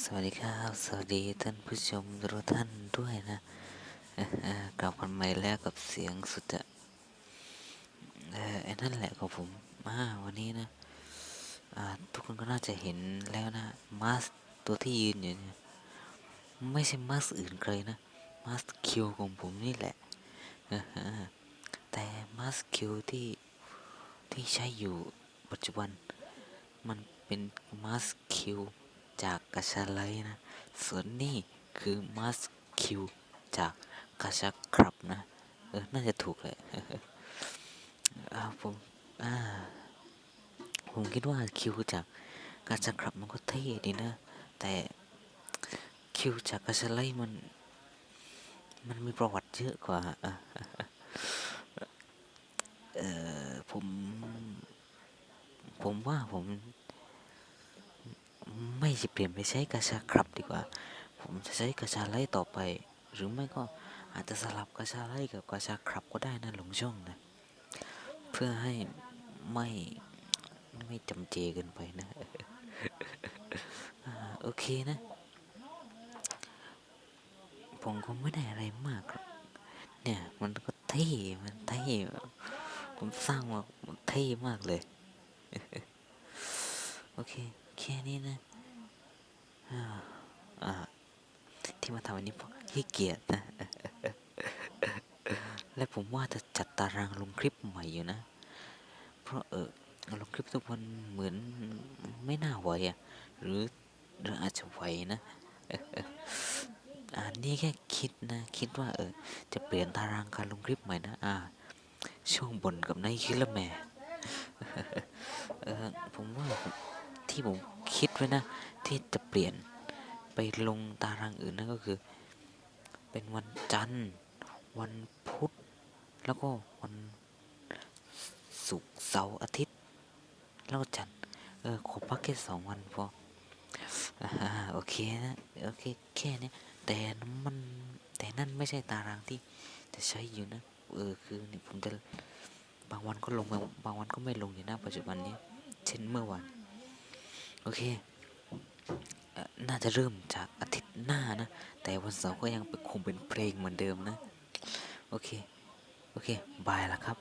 สวัสดีครับ สวัสดีท่านผู้ชมทุกท่านด้วยนะกลับกันใหม่แล้วกับเสียงสุดจะเออไอ้นั่นแหละของผมมาวันนี้นะทุกคนก็น่าจะเห็นแล้วนะมาสตัวที่ยืนอยู่เนี่ยไม่ใช่มาสอื่นไกลนะมาสคิวของผมนี่แหละแต่มาสคิวที่ที่ใช้อยู่ปัจจุบันมันเป็นมาสคิว จากกาชาไลนะ ส่วนนี่คือมาสคิวจากกาชาครับนะ เออ น่าจะถูกเลยอ่าผมอ่าผมคิดว่าคิวจากกาชาครับมันก็เท่ดีนะ แต่คิวจากกาชาไลมัน มันมีประวัติเยอะกว่าเออผม ผมว่าผม ไม่จะเปลี่ยนไปใช้กระชาครับดีกว่า ผมจะใช้กระชาไล่ต่อไป หรือไม่ก็อาจจะสลับกระชาไล่กับกระชาครับก็ได้นะหลงช่องนะเพื่อให้ไม่ไม่จำเจเกินไปนะอ่าโอเคนะ ผมก็ไม่ได้อะไรมากหรอกเนี่ยมันก็เท่มันเท่ผมสร้างมามันเท่มากเลย โอเค แค่นี้นะอ่าที่มาทำอันนี้เพราะขี้เกียจนะ และผมว่าจะจัดตารางลงคลิปใหม่อยู่นะ เพราะเออลงคลิปทุกวันเหมือนไม่น่าไหวอะ หรือหรืออาจจะไหวนะอ่านี่แค่คิดนะ คิดว่าเออ จะเปลี่ยนตารางการลงคลิปใหม่นะ อ่า ช่วงบนกับในายคิดละแม่ผมว่า ที่ผมคิดไว้นะ ที่จะเปลี่ยนไปลงตารางอื่นนั่นก็คือ เป็นวันจันทร์ วันพุธ แล้วก็วันศุกร์เสาร์อาทิตย์ แล้วก็จันทร์เออขอพักแค่สองวันพออ่าโอเคนะโอเคแค่นี้แต่มันแต่นั่นไม่ใช่ตารางที่จะใช้อยู่นะเออคือนี่ผมจะบางวันก็ลงบางบางวันก็ไม่ลงอยู่นะปัจจุบันนี้ เช่นเมื่อวาน โอเค น่าจะเริ่มจากอาทิตย์หน้านะ แต่วันเสาร์ก็ยังคงเป็นเพลงเหมือนเดิมนะ โอเค โอเค บายละครับ